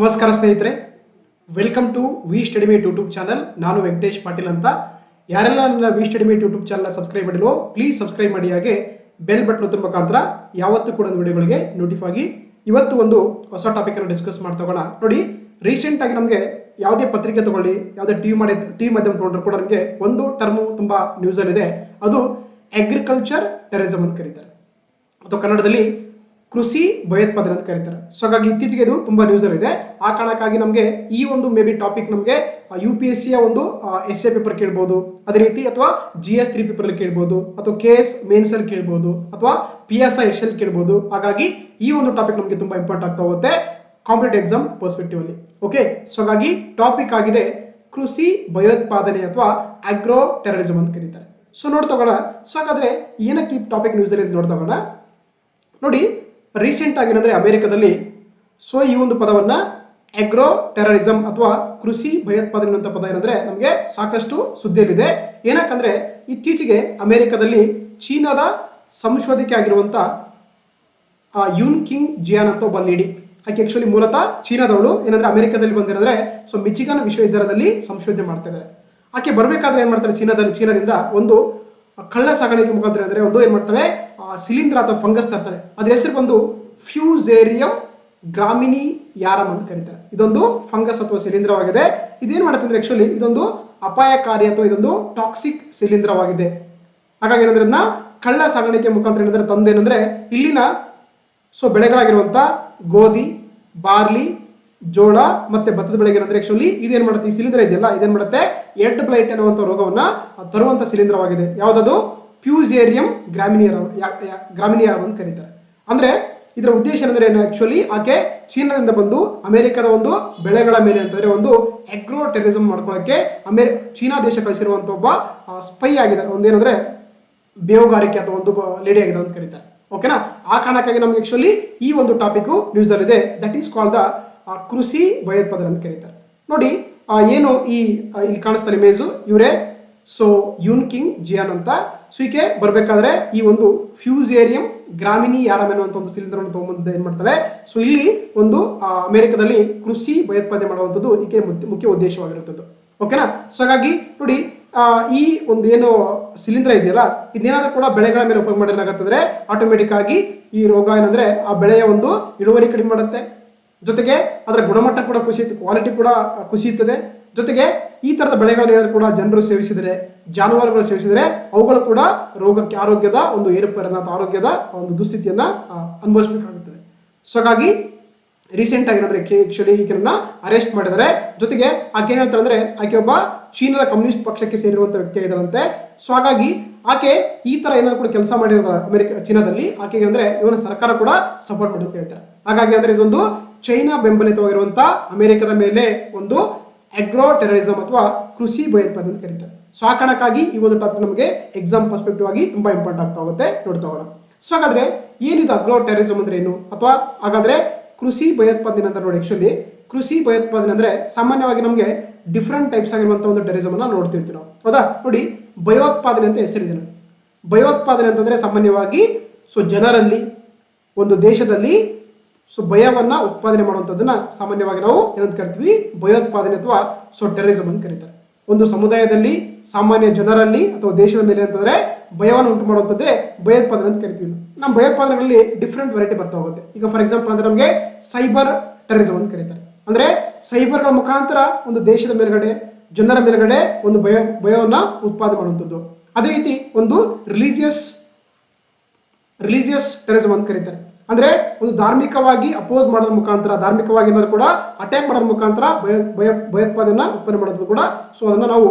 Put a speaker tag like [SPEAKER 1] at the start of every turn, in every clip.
[SPEAKER 1] ನಮಸ್ಕಾರ ಸ್ನೇಹಿತರೆ. Welcome to V StudyMate YouTube channel ನಾನು ವೆಂಕಟೇಶ್ ಪಾಟೀಲ್ ಅಂತ. ಯಾರೆಲ್ಲ ನನ್ನ V StudyMate YouTube channel subscribe ಮಾಡಿಲ್ವೋ please subscribe ಮಾಡಿ. ಹಾಗೆ ಬೆಲ್ ಬಟನ್ ಒತ್ತುವ ಮುಖಾಂತರ ಯಾವತ್ತೂ ಕೂಡ ವಿಡಿಯೋಗಳಿಗೆ ನೋಟಿಫೈ ಆಗಿ. ಇವತ್ತು ಒಂದು ಹೊಸ ಟಾಪಿಕ್ ಅನ್ನು ಡಿಸ್ಕಸ್ ಮಾಡ್ತಾ ಹೋಗೋಣ. ನೋಡಿ ರೀಸೆಂಟ್ ಆಗಿ ನಮಗೆ ಯಾವುದೇ ಪತ್ರಿಕೆ ತಗೊಳ್ಳಿ, ಯಾವುದೇ ಟಿವಿ ಮಾಡಿ ಟಿವಿ ಮಾಧ್ಯಮ ತಗೊಂಡ್ರು ಕೂಡ ನಮಗೆ ಒಂದು ಟರ್ಮು ತುಂಬ ನ್ಯೂಸ್ ಇದೆ ಅದು ಅಗ್ರಿಕಲ್ಚರ್ ಟೆರರಿಸಮ್ ಅಂತ ಕರೀತಾರೆ. ಅಥವಾ ಕನ್ನಡದಲ್ಲಿ ಕೃಷಿ ಭಯೋತ್ಪಾದನೆ ಅಂತ ಕರೀತಾರೆ. ಸೊ ಹಾಗಾಗಿ ಇತ್ತೀಚೆಗೆ ಇದು ತುಂಬಾ ನ್ಯೂಸ್ ಇದೆ. ಆ ಕಾರಣಕ್ಕಾಗಿ ನಮಗೆ ಈ ಒಂದು ಮೇ ಬಿ ಟಾಪಿಕ್ ನಮಗೆ ಯು ಪಿ ಎಸ್ ಸಿಯ ಒಂದು ಎಸ್ ಎ ಪೇಪರ್ ಕೇಳ್ಬೋದು. ಅದೇ ರೀತಿ ಅಥವಾ ಜಿ ಎಸ್ ತ್ರೀ ಪೇಪರ್ ಕೇಳ್ಬೋದು, ಅಥವಾ ಕೆ ಎಸ್ ಮೇನ್ಸ್ ಅಲ್ಲಿ ಕೇಳ್ಬೋದು, ಅಥವಾ P S I S L ಕೇಳ್ಬೋದು. ಹಾಗಾಗಿ ಈ ಒಂದು ಟಾಪಿಕ್ ನಮಗೆ ತುಂಬಾ ಇಂಪಾರ್ಟೆಂಟ್ ಆಗ್ತಾ ಹೋಗುತ್ತೆ ಕಾಂಪಿಟೇಟಿವ್ ಎಕ್ಸಾಮ್ ಪರ್ಸ್ಪೆಕ್ಟಿವ್ ಅಲ್ಲಿ. ಓಕೆ ಸೊ ಹಾಗಾಗಿ ಟಾಪಿಕ್ ಆಗಿದೆ ಕೃಷಿ ಭಯೋತ್ಪಾದನೆ ಅಥವಾ ಅಗ್ರೋ ಟೆರರಿಸಮ್ ಅಂತ ಕರೀತಾರೆ. ಸೊ ನೋಡ್ತಗೋಣ ಸೊ ಹಾಗಾದ್ರೆ ಏನಕ್ಕೆ ಈ ಟಾಪಿಕ್ ನ್ಯೂಸ್ ಅಲ್ಲಿ ನೋಡ್ತಗೋಣ ನೋಡಿ ರೀಸೆಂಟ್ ಆಗಿ ಏನಂದ್ರೆ ಅಮೆರಿಕದಲ್ಲಿ ಸೊ ಈ ಒಂದು ಪದವನ್ನ ಅಗ್ರೋ ಟೆರರಿಸಮ್ ಅಥವಾ ಕೃಷಿ ಭಯೋತ್ಪಾದನೆ ಅಂತ ಪದ ಏನಂದ್ರೆ ನಮಗೆ ಸಾಕಷ್ಟು ಸುದ್ದಿಯಲ್ಲಿದೆ. ಏನಕ್ಕಂದ್ರೆ ಇತ್ತೀಚೆಗೆ ಅಮೆರಿಕದಲ್ಲಿ ಚೀನಾದ ಸಂಶೋಧಕಿ ಆಗಿರುವಂತ ಯೂನ್ ಯುನ್ ಕಿಂಗ್ ಜಿಯಾನ್ ಅಂತ ಒಬ್ಬ ಲೇಡಿ ಆಕೆ ಆಕ್ಚುಲಿ ಮೂಲತಃ ಚೀನಾದವಳು. ಏನಂದ್ರೆ ಅಮೆರಿಕದಲ್ಲಿ ಬಂದಿರೋದ್ರೆ ಸೊ ಮಿಚಿಗನ್ ವಿಶ್ವವಿದ್ಯಾಲಯದಲ್ಲಿ ಸಂಶೋಧನೆ ಮಾಡ್ತಾ ಇದ್ದಾರೆ ಆಕೆ ಬರಬೇಕಾದ್ರೆ ಏನ್ ಮಾಡ್ತಾರೆ ಚೀನಾದಲ್ಲಿ, ಚೀನಾದಿಂದ ಒಂದು ಕಳ್ಳ ಸಾಗಾಣಿಕೆ ಮುಖಾಂತರ ಅಂದರೆ ಒಂದು ಏನು ಮಾಡ್ತಾರೆ ಸಿಲಿಂದ್ರ ಅಥವಾ ಫಂಗಸ್ ತರ್ತಾರೆ ಅದ್ರ ಹೆಸರು ಬಂದು ಫ್ಯೂಸೇರಿಯಂ ಗ್ರಾಮಿನಿ ಯಾರಮ್ ಅಂತ ಕರೀತಾರೆ. ಇದೊಂದು ಫಂಗಸ್ ಅಥವಾ ಶಿಲೀಂಧ್ರವಾಗಿದೆ. ಇದೇನ್ ಮಾಡುತ್ತೆ ಅಂದ್ರೆ ಆಕ್ಚುಲಿ ಇದೊಂದು ಅಪಾಯಕಾರಿ ಅಥವಾ ಇದೊಂದು ಟಾಕ್ಸಿಕ್ ಶಿಲೀಂಧ್ರವಾಗಿದೆ. ಹಾಗಾಗಿ ಏನಂದ್ರೆ ಇದನ್ನ ಕಳ್ಳ ಸಾಗಾಣಿಕೆ ಮುಖಾಂತರ ಏನಂದ್ರೆ ತಂದೇನಂದ್ರೆ ಇಲ್ಲಿನ ಸೊ ಬೆಳೆಗಳಾಗಿರುವಂತ ಗೋಧಿ, ಬಾರ್ಲಿ, ಜೋಳ ಮತ್ತೆ ಭತ್ತದ ಬೆಳೆಗೆ ಏನಂದ್ರೆ ಆಕ್ಚುಲಿ ಇದೇನ್ ಮಾಡುತ್ತೆ? ಈ ಶಿಲೀಂಧ್ರ ಇದೆಯಲ್ಲ, ಇದೇನ್ ಮಾಡುತ್ತೆ? ಎಡ್ ಬ್ಲೈಟ್ ಎನ್ನುವಂಥ ರೋಗವನ್ನ ತರುವಂತ ಶಿಲೀಂಧ್ರವಾಗಿದೆ. ಯಾವ್ದದು? ಪ್ಯೂಸೇರಿಯಂ ಗ್ರಾಮಿನಿಯರ್ ಗ್ರಾಮಿನಿಯರ್ ಅಂತ ಕರೀತಾರೆ. ಅಂದ್ರೆ ಇದರ ಉದ್ದೇಶ ಏನಂದ್ರೆ ಏನು ಆಕ್ಚುಲಿ ಆಕೆ ಚೀನಾದಿಂದ ಬಂದು ಅಮೆರಿಕದ ಒಂದು ಬೆಳೆಗಳ ಮೇಲೆ ಅಂತಂದ್ರೆ ಒಂದು ಅಗ್ರೋ ಟೆರಿಸಮ್ ಮಾಡ್ಕೊಳ್ಳೋಕೆ ಅಮೆರಿ, ಚೀನಾ ದೇಶ ಕಳಿಸಿರುವಂತ ಒಬ್ಬ ಸ್ಪೈ ಆಗಿದ್ದಾರೆ. ಒಂದೇನಂದ್ರೆ ಬೇವುಗಾರಿಕೆ ಅಥವಾ ಒಂದು ಲೇಡಿ ಆಗಿದೆ ಅಂತ ಕರೀತಾರೆ. ಓಕೆನಾ ಆ ಕಾರಣಕ್ಕಾಗಿ ನಮ್ಗೆ ಆಕ್ಚುಲಿ ಈ ಒಂದು topic news that is call the ಕೃಷಿ ಭಯೋತ್ಪಾದನೆ ಅಂತ ಕರೀತಾರೆ. ನೋಡಿ ಏನು ಈ ಇಲ್ಲಿ ಕಾಣಿಸ್ತಾರೆ ಇಮೇಜು, ಇವರೇ, ಸೊ ಯೂನ್ ಕಿಂಗ್ ಜಿಯಾನ್ ಅಂತ. ಸೊ ಈಕೆ ಬರಬೇಕಾದ್ರೆ ಈ ಒಂದು ಫ್ಯೂಸೇರಿಯಂ ಗ್ರಾಮಿನಿ ಯಾರಾಮ್ ಎನ್ನುವಂತ ಒಂದು ಸಿಲಿಂಡರ್ ತಗೊಂಬಂದು ಏನ್ ಮಾಡ್ತಾರೆ ಸೊ ಇಲ್ಲಿ ಒಂದು ಅಮೆರಿಕದಲ್ಲಿ ಕೃಷಿ ಭಯೋತ್ಪಾದನೆ ಮಾಡುವಂಥದ್ದು ಈಕೆ ಮುಖ್ಯ- ಮುಖ್ಯ ಉದ್ದೇಶವಾಗಿರುತ್ತದೆ ಓಕೆನಾ? ಸೊ ಹಾಗಾಗಿ ನೋಡಿ ಈ ಒಂದು ಏನು ಸಿಲಿಂಡರ್ ಇದೆಯಲ್ಲ, ಇದೇನಾದ್ರೂ ಕೂಡ ಬೆಳೆಗಳ ಮೇಲೆ ಉಪಯೋಗ ಮಾಡಲಾಗತ್ತಂದ್ರೆ ಆಟೋಮೆಟಿಕ್ ಆಗಿ ಈ ರೋಗ ಏನಂದ್ರೆ ಆ ಬೆಳೆಯ ಒಂದು ಇಳುವರಿ ಕಡಿಮೆ ಮಾಡುತ್ತೆ. ಜೊತೆಗೆ ಅದರ ಗುಣಮಟ್ಟ ಕೂಡ ಕುಸಿಯುತ್ತೆ ಕ್ವಾಲಿಟಿ ಕೂಡ ಕುಸಿಯುತ್ತದೆ ಜೊತೆಗೆ ಈ ತರದ ಬೆಳೆಗಳನ್ನ ಕೂಡ ಜನರು ಸೇವಿಸಿದರೆ, ಜಾನುವಾರುಗಳು ಸೇವಿಸಿದರೆ, ಅವುಗಳು ಕೂಡ ರೋಗಕ್ಕೆ ಆರೋಗ್ಯದ ಒಂದು ಏರುಪೇರನ್ನ ಆರೋಗ್ಯದ ಒಂದು ದುಸ್ಥಿತಿಯನ್ನ ಅನುಭವಿಸಬೇಕಾಗುತ್ತದೆ. ಸೊ ಹಾಗಾಗಿ ರೀಸೆಂಟ್ ಆಗಿ ಏನಾದ್ರೆ ಆಕ್ಚುಲಿ ಈಕೆಯನ್ನ ಅರೆಸ್ಟ್ ಮಾಡಿದ್ದಾರೆ ಜೊತೆಗೆ ಆಕೆ ಏನ್ ಹೇಳ್ತಾರೆ ಅಂದ್ರೆ, ಆಕೆ ಒಬ್ಬ ಚೀನಾದ ಕಮ್ಯುನಿಸ್ಟ್ ಪಕ್ಷಕ್ಕೆ ಸೇರಿರುವಂತ ವ್ಯಕ್ತಿ ಆಗಿದ್ದಾರಂತೆ ಸೊ ಹಾಗಾಗಿ ಆಕೆ ಈ ತರ ಏನಾದ್ರು ಕೂಡ ಕೆಲಸ ಮಾಡಿರೋ ಅಮೆರಿಕ, ಚೀನಾದಲ್ಲಿ, ಆಕೆಗೆ ಅಂದ್ರೆ ಇವರ ಸರ್ಕಾರ ಕೂಡ ಸಪೋರ್ಟ್ ಮಾಡುತ್ತೆ ಹೇಳ್ತಾರೆ. ಹಾಗಾಗಿ ಅಂದ್ರೆ ಇದೊಂದು ಚೈನಾ ಬೆಂಬಲಿತವಾಗಿರುವಂತಹ ಅಮೆರಿಕದ ಮೇಲೆ ಒಂದು ಅಗ್ರೋ ಟೆರರಿಸಮ್ ಅಥವಾ ಕೃಷಿ ಭಯೋತ್ಪಾದನೆ ಅಂತ ಕರೀತಾರೆ. ಸೊ ಆ ಕಾರಣಕ್ಕಾಗಿ ಈ ಒಂದು ಟಾಪಿಕ್ ನಮಗೆ ಎಕ್ಸಾಮ್ ಪರ್ಸ್ಪೆಕ್ಟಿವ್ ಆಗಿ ತುಂಬಾ ಇಂಪಾರ್ಟೆಂಟ್ ಆಗ್ತಾ ಹೋಗುತ್ತೆ. ನೋಡ್ತಾ ಹೋಗೋಣ. ಸೊ ಹಾಗಾದ್ರೆ ಏನಿದು ಅಗ್ರೋ ಟೆರರಿಸಮ್ ಅಂದ್ರೆ ಏನು? ಅಥವಾ ಹಾಗಾದ್ರೆ ಕೃಷಿ ಭಯೋತ್ಪಾದನೆ ಅಂತ ನೋಡಿ ಆಕ್ಚುಲಿ ಕೃಷಿ ಭಯೋತ್ಪಾದನೆ ಅಂದ್ರೆ ಸಾಮಾನ್ಯವಾಗಿ ನಮಗೆ ಡಿಫ್ರೆಂಟ್ ಟೈಪ್ಸ್ ಆಗಿರುವಂತಹ ಒಂದು ಟೆರರಿಸಮ್ ಅನ್ನ ನೋಡ್ತಿರ್ತೀವಿ ನಾವು. ಹೌದಾ? ನೋಡಿ, ಭಯೋತ್ಪಾದನೆ ಅಂತ ಹೆಸರಿದೆ. ಭಯೋತ್ಪಾದನೆ ಅಂತಂದ್ರೆ ಸಾಮಾನ್ಯವಾಗಿ ಸೊ ಜನರಲ್ಲಿ, ಒಂದು ದೇಶದಲ್ಲಿ ಸೊ ಭಯವನ್ನ ಉತ್ಪಾದನೆ ಮಾಡುವಂಥದ್ದನ್ನ ಸಾಮಾನ್ಯವಾಗಿ ನಾವು ಏನಂತ ಕರಿತೀವಿ? ಭಯೋತ್ಪಾದನೆ ಅಥವಾ ಸೊ ಟೆರರಿಸಮ್ ಅಂತ ಕರೀತಾರೆ. ಒಂದು ಸಮುದಾಯದಲ್ಲಿ ಸಾಮಾನ್ಯ ಜನರಲ್ಲಿ ಅಥವಾ ದೇಶದ ಮೇಲೆ ಅಂತಂದ್ರೆ ಭಯವನ್ನು ಉಂಟು ಮಾಡುವಂಥದ್ದೇ ಭಯೋತ್ಪಾದನೆ ಅಂತ ಕರಿತೀವಿ ನಮ್ಮ ಭಯೋತ್ಪಾದನೆಗಳಲ್ಲಿ ಡಿಫ್ರೆಂಟ್ ವೆರೈಟಿ ಬರ್ತಾ ಹೋಗುತ್ತೆ. ಈಗ ಫಾರ್ ಎಕ್ಸಾಂಪಲ್ ಅಂದ್ರೆ ನಮಗೆ ಸೈಬರ್ ಟೆರರಿಸಮ್ ಅಂತ ಕರೀತಾರೆ. ಅಂದ್ರೆ ಸೈಬರ್ಗಳ ಮುಖಾಂತರ ಒಂದು ದೇಶದ ಮೇಲ್ಗಡೆ, ಜನರ ಮೇಲ್ಗಡೆ ಒಂದು ಭಯ, ಭಯವನ್ನ ಉತ್ಪಾದನೆ ಮಾಡುವಂಥದ್ದು. ಅದೇ ರೀತಿ ಒಂದು ರಿಲಿಜಿಯಸ್ ರಿಲಿಜಿಯಸ್ ಟೆರರಿಸಮ್ ಅಂತ ಕರೀತಾರೆ. ಅಂದ್ರೆ ಒಂದು ಧಾರ್ಮಿಕವಾಗಿ ಅಪೋಸ್ ಮಾಡೋದ್ರ ಮುಖಾಂತರ, ಧಾರ್ಮಿಕವಾಗಿ ಏನಾದ್ರು ಕೂಡ ಅಟ್ಯಾಕ್ ಮಾಡೋದ್ರ ಮುಖಾಂತರ ಭಯ ಭಯ ಭಯೋತ್ಪಾದನೆ ಉತ್ಪನ್ನ ಮಾಡೋದು ಕೂಡ. ಸೊ ಅದನ್ನ ನಾವು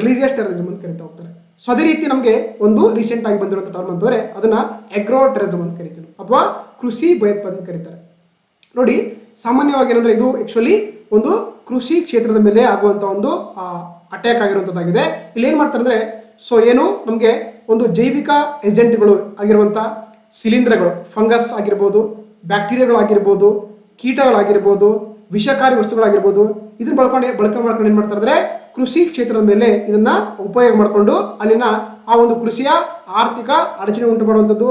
[SPEAKER 1] ರಿಲಿಜಿಯಸ್ ಟೆರರಿಸಮ್ ಅಂತ ಕರಿತಾ ಹೋಗ್ತಾರೆ. ಸೊ ಅದೇ ರೀತಿ ನಮಗೆ ಒಂದು ರೀಸೆಂಟ್ ಆಗಿ ಬಂದಿರುವಂತ ಟರ್ಮ್ ಅಂತಂದ್ರೆ ಅದನ್ನ ಅಗ್ರೋ ಟೆರರಿಸಮ್ ಅಂತ ಕರಿತೀವಿ. ಅಥವಾ ಕೃಷಿ ಭಯೋತ್ಪಾದನೆ ಕರೀತಾರೆ. ನೋಡಿ, ಸಾಮಾನ್ಯವಾಗಿ ಏನಂದ್ರೆ ಇದು ಆಕ್ಚುಲಿ ಒಂದು ಕೃಷಿ ಕ್ಷೇತ್ರದ ಮೇಲೆ ಆಗುವಂತ ಒಂದು ಅಟ್ಯಾಕ್ ಆಗಿರುವಂತದ್ದಾಗಿದೆ. ಇಲ್ಲಿ ಏನ್ ಮಾಡ್ತಾರೆ ಅಂದ್ರೆ ಸೊ ಏನು ನಮಗೆ ಒಂದು ಜೈವಿಕ ಏಜೆಂಟ್ಗಳು ಆಗಿರುವಂತ ಶಿಲೀಂಧ್ರಗಳು ಫಂಗಸ್ ಆಗಿರ್ಬೋದು ಬ್ಯಾಕ್ಟೀರಿಯಾಗಳಾಗಿರ್ಬೋದು ಕೀಟಗಳಾಗಿರ್ಬೋದು, ವಿಷಕಾರಿ ವಸ್ತುಗಳಾಗಿರ್ಬೋದು, ಇದನ್ನ ಬಳಕೊಂಡು, ಬಳಕೆ ಮಾಡ್ಕೊಂಡು ಏನು ಮಾಡ್ತಾರೆ ಅಂದ್ರೆ ಕೃಷಿ ಕ್ಷೇತ್ರದ ಮೇಲೆ ಇದನ್ನ ಉಪಯೋಗ ಮಾಡಿಕೊಂಡು ಅಲ್ಲಿನ ಆ ಒಂದು ಕೃಷಿಯ ಆರ್ಥಿಕ ಅಡಚಣೆ ಉಂಟು ಮಾಡುವಂಥದ್ದು,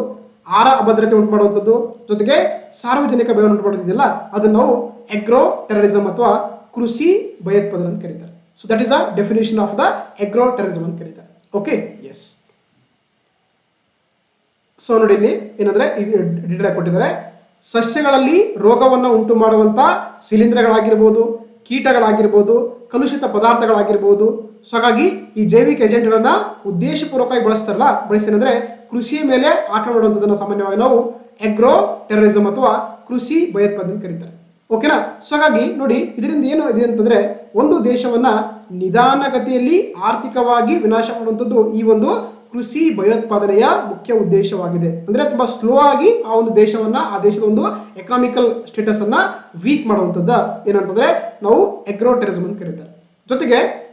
[SPEAKER 1] ಆಹಾರ ಅಭದ್ರತೆ ಉಂಟು ಮಾಡುವಂಥದ್ದು, ಜೊತೆಗೆ ಸಾರ್ವಜನಿಕ ಭಯ ಉಂಟು ಮಾಡೋದಿದೆಯಲ್ಲ ಅದನ್ನ ನಾವು ಎಗ್ರೋ ಟೆರರಿಸಮ್ ಅಥವಾ ಕೃಷಿ ಭಯೋತ್ಪಾದನೆ ಅಂತ ಕರೀತಾರೆ. So that is a definition of the agro terrorism ಅಂತ ಕರೀತಾರೆ. ಓಕೆ ಎಸ್ ಸೊ ನೋಡಿ ಇಲ್ಲಿ ಏನಂದ್ರೆ ಡೀಟೇಲ್ ಕೊಟ್ಟಿದ್ದಾರೆ. ಸಸ್ಯಗಳಲ್ಲಿ ರೋಗವನ್ನು ಉಂಟು ಮಾಡುವಂತ ಶಿಲೀಂಧ್ರಗಳಾಗಿರ್ಬೋದು, ಕೀಟಗಳಾಗಿರ್ಬೋದು, ಕಲುಷಿತ ಪದಾರ್ಥಗಳಾಗಿರ್ಬೋದು. ಸೊ ಹಾಗಾಗಿ ಈ ಜೈವಿಕ ಏಜೆಂಟ್ಗಳನ್ನ ಉದ್ದೇಶಪೂರ್ವಕವಾಗಿ ಬಳಸ್ತಾರಲ್ಲ ಏನಂದ್ರೆ ಕೃಷಿಯ ಮೇಲೆ ಆಕ್ರಮಣ ಮಾಡುವಂಥದ್ದನ್ನು ಸಾಮಾನ್ಯವಾಗಿ ನಾವು ಎಗ್ರೋ ಟೆರರಿಸಂ ಅಥವಾ ಕೃಷಿ ಭಯೋತ್ಪಾದನೆ ಕರೀತಾರೆ. ಓಕೆನಾ ಸೊ ಹಾಗಾಗಿ ನೋಡಿ, ಇದರಿಂದ ಏನು ಇದೆ ಅಂತಂದ್ರೆ, ಒಂದು ದೇಶವನ್ನ ನಿಧಾನಗತಿಯಲ್ಲಿ ಆರ್ಥಿಕವಾಗಿ ವಿನಾಶ ಮಾಡುವಂಥದ್ದು ಈ ಒಂದು ಕೃಷಿ ಭಯೋತ್ಪಾದನೆಯ ಮುಖ್ಯ ಉದ್ದೇಶವಾಗಿದೆ. ಅಂದ್ರೆ ತುಂಬಾ ಸ್ಲೋ ಆಗಿ ಆ ಒಂದು ದೇಶವನ್ನ, ಆ ದೇಶದ ಒಂದು ಎಕನಾಮಿಕಲ್ ಸ್ಟೇಟಸ್ ಅನ್ನ ವೀಕ್ ಮಾಡುವಂಥದ್ದು. ಏನಂತಂದ್ರೆ ನಾವು ಎಗ್ರೋ ಟೆರರಿಸಮ್ ಅಂತ ಕರೀತಾರೆ. ಜೊತೆಗೆ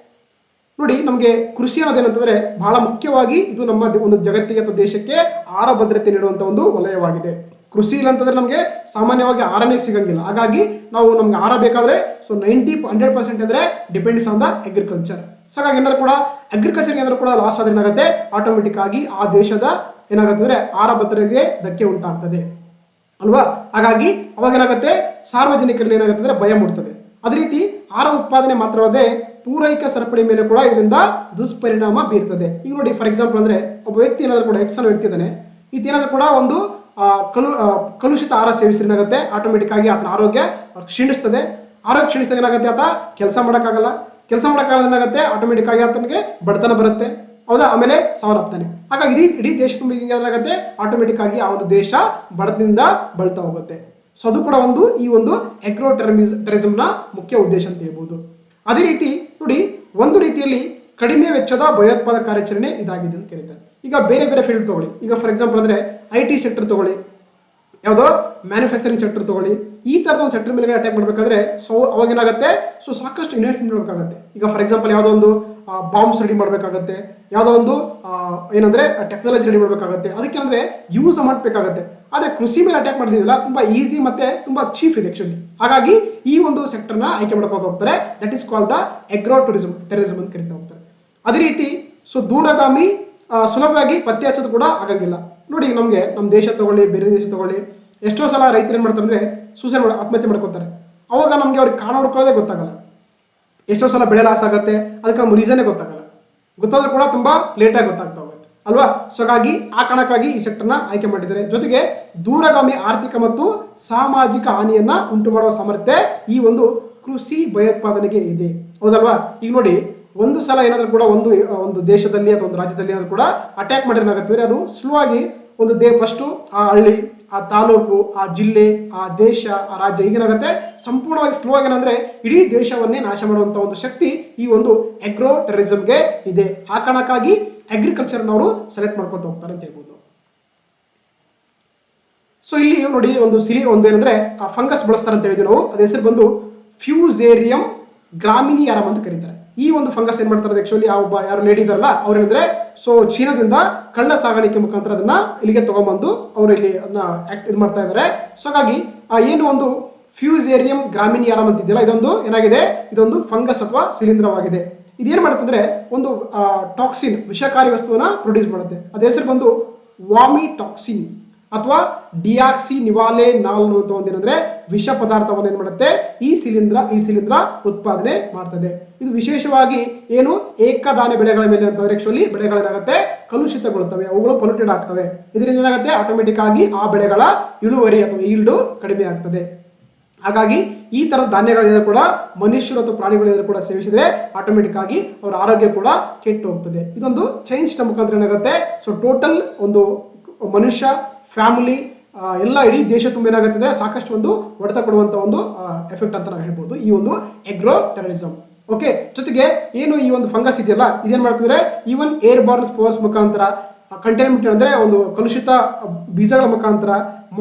[SPEAKER 1] ನೋಡಿ ನಮಗೆ ಕೃಷಿ ಅನ್ನೋದೇನಂತಂದ್ರೆ ಬಹಳ ಮುಖ್ಯವಾಗಿ ಇದು ನಮ್ಮ ಒಂದು ಜಗತ್ತಿಗೆ ಅಥವಾ ದೇಶಕ್ಕೆ ಆಹಾರ ಭದ್ರತೆ ನೀಡುವಂತ ಒಂದು ವಲಯವಾಗಿದೆ. ಕೃಷಿ ಇಲ್ಲ ಅಂತಂದ್ರೆ ನಮಗೆ ಸಾಮಾನ್ಯವಾಗಿ ಆಹಾರನೇ ಸಿಗಂಗಿಲ್ಲ. ಹಾಗಾಗಿ ನಾವು ನಮ್ಗೆ ಆಹಾರ ಬೇಕಾದ್ರೆ ಸೊ ನೈಂಟಿ ಹಂಡ್ರೆಡ್ ಪರ್ಸೆಂಟ್ ಅಂದ್ರೆ depends on the agriculture so ಹಾಗಾಗಿ ಏನಾದ್ರು ಕೂಡ ಅಗ್ರಿಕಲ್ಚರ್ ಏನಾದ್ರು ಕೂಡ ಲಾಸ್ ಆದ್ರೆ ಏನಾಗುತ್ತೆ? ಆಟೋಮೆಟಿಕ್ ಆಗಿ ಆ ದೇಶದ ಏನಾಗುತ್ತೆ ಅಂದ್ರೆ ಆಹಾರ ಭದ್ರತೆಗೆ ಧಕ್ಕೆ ಉಂಟಾಗ್ತದೆ. ಅಲ್ವಾ? ಹಾಗಾಗಿ ಅವಾಗ ಏನಾಗುತ್ತೆ? ಸಾರ್ವಜನಿಕರಲ್ಲಿ ಏನಾಗುತ್ತೆ ಅಂದ್ರೆ ಭಯ ಮೂಡ್ತದೆ. ಅದೇ ರೀತಿ ಆಹಾರ ಉತ್ಪಾದನೆ ಮಾತ್ರವಲ್ಲದೆ ಪೂರೈಕೆ ಸರಪಳಿ ಮೇಲೆ ಕೂಡ ಇದರಿಂದ ದುಷ್ಪರಿಣಾಮ ಬೀರ್ತದೆ. ಈಗ ನೋಡಿ ಫಾರ್ ಎಕ್ಸಾಂಪಲ್ ಅಂದ್ರೆ ಒಬ್ಬ ವ್ಯಕ್ತಿ ಏನಾದ್ರು ಕೂಡ ಎಕ್ಸನ್ ವ್ಯಕ್ತಿ ಇದ್ದಾನೆ. ಇದೇನಾದ್ರೂ ಕೂಡ ಒಂದು ಕಲು ಕಲುಷಿತ ಆಹಾರ ಸೇವಿಸಿದ್ರೆ ಏನಾಗುತ್ತೆ? ಆಟೋಮೆಟಿಕ್ ಆಗಿ ಆತನ ಆರೋಗ್ಯ ಕ್ಷೀಣಿಸ್ತದೆ. ಆರೋಗ್ಯ ಕ್ಷೀಣಿಸಿದಾಗ ಏನಾಗುತ್ತೆ ಆತ? ಕೆಲಸ ಮಾಡೋಕ್ಕಾಗಲ್ಲ. ಕೆಲಸ ಮಾಡೋಕ್ಕಾಗಲ್ಲ ಏನಾಗುತ್ತೆ ಆಟೋಮೆಟಿಕ್ ಆಗಿ ಆತನಿಗೆ ಬಡತನ ಬರುತ್ತೆ. ಹೌದಾ? ಆಮೇಲೆ ಸಾವನ್ನಪ್ತಾನೆ ಹಾಗಾಗಿ ಇಡೀ ಇಡೀ ದೇಶ ತುಂಬ ಏನಾಗುತ್ತೆ ಆಟೋಮೆಟಿಕ್ ಆಗಿ ಆ ಒಂದು ದೇಶ ಬಡದಿಂದ ಬಳತಾ ಹೋಗುತ್ತೆ. ಸೊ ಅದು ಕೂಡ ಒಂದು, ಈ ಒಂದು ಎಗ್ರೋ ಟೆರರಿಸಮ್ನ ಮುಖ್ಯ ಉದ್ದೇಶ ಅಂತ ಹೇಳ್ಬೋದು. ಅದೇ ರೀತಿ ನೋಡಿ, ಒಂದು ರೀತಿಯಲ್ಲಿ ಕಡಿಮೆ ವೆಚ್ಚದ ಭಯೋತ್ಪಾದಕ ಕಾರ್ಯಾಚರಣೆ ಇದಾಗಿದೆ ಅಂತ ಹೇಳ್ತಾರೆ ಈಗ ಬೇರೆ ಬೇರೆ ಫೀಲ್ಡ್ ತಗೊಳ್ಳಿ. ಈಗ ಫಾರ್ ಎಕ್ಸಾಂಪಲ್ ಅಂದ್ರೆ ಐ ಟಿ ಸೆಕ್ಟರ್ ತಗೊಳ್ಳಿ. ಯಾವುದೋ ಮ್ಯಾನುಫ್ಯಾಕ್ಚರಿಂಗ್ ಸೆಕ್ಟರ್ ತಗೊಳ್ಳಿ. ಈ ತರದ ಒಂದು ಸೆಕ್ಟರ್ ಮೇಲೆ ಅಟ್ಯಾಕ್ ಮಾಡಬೇಕಾದ್ರೆ ಸೊ ಅವಾಗ ಏನಾಗುತ್ತೆ? ಸೊ ಸಾಕಷ್ಟು ಇನ್ವೆಸ್ಟ್ಮೆಂಟ್ ಮಾಡಬೇಕಾಗುತ್ತೆ. ಈಗ ಫಾರ್ ಎಕ್ಸಾಂಪಲ್ ಯಾವುದೋ ಒಂದು ಬಾಂಬ್ಸ್ ರೆಡಿ ಮಾಡಬೇಕಾಗತ್ತೆ. ಯಾವುದೋ ಒಂದು ಏನಂದ್ರೆ ಟೆಕ್ನಾಲಜಿ ರೆಡಿ ಮಾಡಬೇಕಾಗುತ್ತೆ. ಅದಕ್ಕೆ ಯೂಸ್ ಅಮೌಂಟ್ ಬೇಕಾಗುತ್ತೆ ಆದ್ರೆ ಕೃಷಿ ಮೇಲೆ ಅಟ್ಯಾಕ್ ಮಾಡಿದಿಲ್ಲ ತುಂಬಾ ಈಸಿ ಮತ್ತೆ ತುಂಬಾ ಚೀಪ್ ಇದೆ ಆಕ್ಚುಲಿ ಹಾಗಾಗಿ ಈ ಒಂದು ಸೆಕ್ಟರ್ನ ಆಯ್ಕೆ ಮಾಡ್ಕೊಂಡು ಹೋಗ್ತಾರೆ. That is call the agro tourism terrorism ಅಂತ ಕರಿತಾ ಹೋಗ್ತಾರೆ. ಅದೇ ರೀತಿ ಸೊ ದೂರಗಾಮಿ ಸುಲಭವಾಗಿ ಪತ್ತೆ ಹಚ್ಚೋದು ಕೂಡ ಆಗಂಗಿಲ್ಲ. ನೋಡಿ ನಮಗೆ ನಮ್ಮ ದೇಶ ತಗೊಳ್ಳಿ, ಬೇರೆ ದೇಶ ತಗೊಳ್ಳಿ. ಎಷ್ಟೋ ಸಲ ರೈತರು ಏನ್ ಮಾಡ್ತಾರೆ ಅಂದ್ರೆ ಸೂಸೈಡ್ ಮಾಡಿ, ಆತ್ಮಹತ್ಯೆ ಮಾಡ್ಕೊತಾರೆ ಅವಾಗ ನಮಗೆ ಅವ್ರಿಗೆ ಕಾರಣ ಹುಡ್ಕೊಳ್ಳೋದೇ ಗೊತ್ತಾಗಲ್ಲ. ಎಷ್ಟೋ ಸಲ ಬೆಳೆ ಲಾಸ್ ಆಗುತ್ತೆ, ಅದಕ್ಕೆ ನಮ್ಗೆ ರೀಸನ್ನೇ ಗೊತ್ತಾಗಲ್ಲ. ಗೊತ್ತಾದ್ರೂ ಕೂಡ ತುಂಬಾ ಲೇಟಾಗಿ ಗೊತ್ತಾಗ್ತಾ ಹೋಗುತ್ತೆ. ಅಲ್ವಾ? ಸೊ ಹಾಗಾಗಿ ಆ ಕಾರಣಕ್ಕಾಗಿ ಈ ಸೆಕ್ಟರ್ನ ಆಯ್ಕೆ ಮಾಡಿದ್ದಾರೆ. ಜೊತೆಗೆ ದೂರಗಾಮಿ ಆರ್ಥಿಕ ಮತ್ತು ಸಾಮಾಜಿಕ ಹಾನಿಯನ್ನ ಉಂಟು ಮಾಡುವ ಸಾಮರ್ಥ್ಯ ಈ ಒಂದು ಕೃಷಿ ಭಯೋತ್ಪಾದನೆಗೆ ಇದೆ. ಹೌದಲ್ವಾ? ಈಗ ನೋಡಿ, ಒಂದು ಸಲ ಏನಾದರೂ ಕೂಡ ಒಂದು ಒಂದು ದೇಶದಲ್ಲಿ ಅಥವಾ ಒಂದು ರಾಜ್ಯದಲ್ಲಿ ಏನಾದರೂ ಕೂಡ ಅಟ್ಯಾಕ್ ಮಾಡಿದ್ರೆ ಅದು ಸ್ಲೋ ಆಗಿ ಒಂದು ದೇ ಫಸ್ಟು ಆ ಹಳ್ಳಿ ಆ ತಾಲೂಕು, ಆ ಜಿಲ್ಲೆ, ಆ ದೇಶ, ಆ ರಾಜ್ಯ ಈಗೇನಾಗುತ್ತೆ ಸಂಪೂರ್ಣವಾಗಿ ಸ್ಲೋ ಏನಂದ್ರೆ ಇಡೀ ದೇಶವನ್ನೇ ನಾಶ ಮಾಡುವಂತ ಒಂದು ಶಕ್ತಿ ಈ ಒಂದು ಎಗ್ರೋ ಟೆರರಿಸಮ್ಗೆ ಇದೆ. ಆ ಕಾರಣಕ್ಕಾಗಿ ಅಗ್ರಿಕಲ್ಚರ್ನವರು ಸೆಲೆಕ್ಟ್ ಮಾಡ್ಕೊಳ್ತಾ ಹೋಗ್ತಾರೆ ಅಂತ ಹೇಳ್ಬೋದು. ಸೊ ಇಲ್ಲಿ ನೋಡಿ ಒಂದು ಸಿರಿ ಒಂದು ಏನಂದ್ರೆ ಫಂಗಸ್ ಬಳಸ್ತಾರೆ ಅಂತ ಹೇಳಿದ್ವಿ ನಾವು. ಅದ್ರ ಹೆಸರು ಬಂದು ಫ್ಯೂಸೇರಿಯಂ ಗ್ರಾಮಿನಿಯಾರಂ ಅಂತ ಕರೀತಾರೆ. ಈ ಒಂದು ಫಂಗಸ್ ಏನ್ ಮಾಡ್ತಾರೆ ಆಕ್ಚುಲಿ ಆ ಒಬ್ಬ ಯಾರು ಲೇಡಿ ಇದಾರಲ್ಲ ಅವ್ರು ಹೇಳಿದ್ರೆ ಸೊ ಚೀನಾದಿಂದ ಕಳ್ಳ ಸಾಗಾಣಿಕೆ ಮುಖಾಂತರ ಅದನ್ನ ಇಲ್ಲಿಗೆ ತಗೊಂಡ್ಬಂದು ಅವರು ಇಲ್ಲಿ ಅದನ್ನ ಆಕ್ಟ್ ಇದು ಮಾಡ್ತಾ ಇದ್ದಾರೆ ಸೊ ಹಾಗಾಗಿ ಆ ಏನು ಒಂದು ಫ್ಯೂಸೇರಿಯಂ ಗ್ರಾಮಿನಿಯಾರಂ ಅಂತ ಇದೆಯಲ್ಲ ಇದೊಂದು ಏನಾಗಿದೆ? ಇದೊಂದು ಫಂಗಸ್ ಅಥವಾ ಶಿಲೀಂಧ್ರವಾಗಿದೆ. ಇದೇನ್ ಮಾಡುತ್ತಂದ್ರೆ, ಒಂದು ಟಾಕ್ಸಿನ್ ವಿಷಕಾರಿ ವಸ್ತುವನ್ನ ಪ್ರೊಡ್ಯೂಸ್ ಮಾಡುತ್ತೆ. ಅದ ಹೆಸರು ಬಂದು ವಾಮಿಟಾಕ್ಸಿನ್ ಅಥವಾ ಡಿಯಾಕ್ಸಿ ನಿವಾಲೆ ನಾಲ್ನು ಅಂತ ಒಂದೇನಂದ್ರೆ ವಿಷ ಪದಾರ್ಥವನ್ನು ಏನ್ ಮಾಡುತ್ತೆ? ಈ ಶಿಲೀಂಧ್ರ ಈ ಶಿಲೀಂಧ್ರ ಉತ್ಪಾದನೆ ಮಾಡ್ತದೆ. ಇದು ವಿಶೇಷವಾಗಿ ಏನು? ಏಕದಾನೆ ಬೆಳೆಗಳ ಮೇಲೆ ಅಂತಂದ್ರೆ ಆಕ್ಚುಲಿ ಬೆಳೆಗಳೇನಾಗುತ್ತೆ? ಕಲುಷಿತಗೊಳ್ತವೆ ಅವುಗಳು ಪೊಲ್ಯೂಟೆಡ್ ಆಗ್ತವೆ. ಇದರಿಂದ ಏನಾಗುತ್ತೆ? ಆಟೋಮೆಟಿಕ್ ಆಗಿ ಆ ಬೆಳೆಗಳ ಇಳುವರಿ ಅಥವಾ ಈಲ್ಡು ಕಡಿಮೆ ಆಗ್ತದೆ. ಹಾಗಾಗಿ ಈ ತರದ ಧಾನ್ಯಗಳಿದ್ರೆ ಕೂಡ, ಮನುಷ್ಯರು ಅಥವಾ ಪ್ರಾಣಿಗಳಿದ್ರೆ ಕೂಡ ಸೇವಿಸಿದ್ರೆ ಆಟೋಮೆಟಿಕ್ ಆಗಿ ಅವರ ಆರೋಗ್ಯ ಕೂಡ ಕೆಟ್ಟು ಹೋಗ್ತದೆ ಇದೊಂದು ಚೈನ್ ಸಿಸ್ಟಮ್ ಮುಖಾಂತರ ಏನಾಗುತ್ತೆ? ಸೊ ಟೋಟಲ್ ಒಂದು ಮನುಷ್ಯ ಫ್ಯಾಮಿಲಿ ಎಲ್ಲ ಇಡೀ ದೇಶ ತುಂಬ ಏನಾಗುತ್ತೆ ಸಾಕಷ್ಟು ಒಂದು ಹೊಡೆತ ಕೊಡುವಂತ ಒಂದು ಎಫೆಕ್ಟ್ ಅಂತ ನಾವು ಹೇಳ್ಬೋದು. ಈ ಒಂದು ಎಗ್ರೋ ಟೆರರಿಸಮ್ ಓಕೆ ಜೊತೆಗೆ ಏನು ಈ ಒಂದು ಫಂಗಸ್ ಇದೆಯಲ್ಲ, ಇದೇನ್ ಮಾಡ್ತಿದ್ರೆ? ಈವನ್ ಏರ್ ಬಾರ್ನ್ ಸ್ಪೋರ್ಸ್ ಮುಖಾಂತರ ಕಂಟೈನ್ಮೆಂಟ್ ಅಂದ್ರೆ ಒಂದು ಕಲುಷಿತ ಬೀಜಗಳ ಮುಖಾಂತರ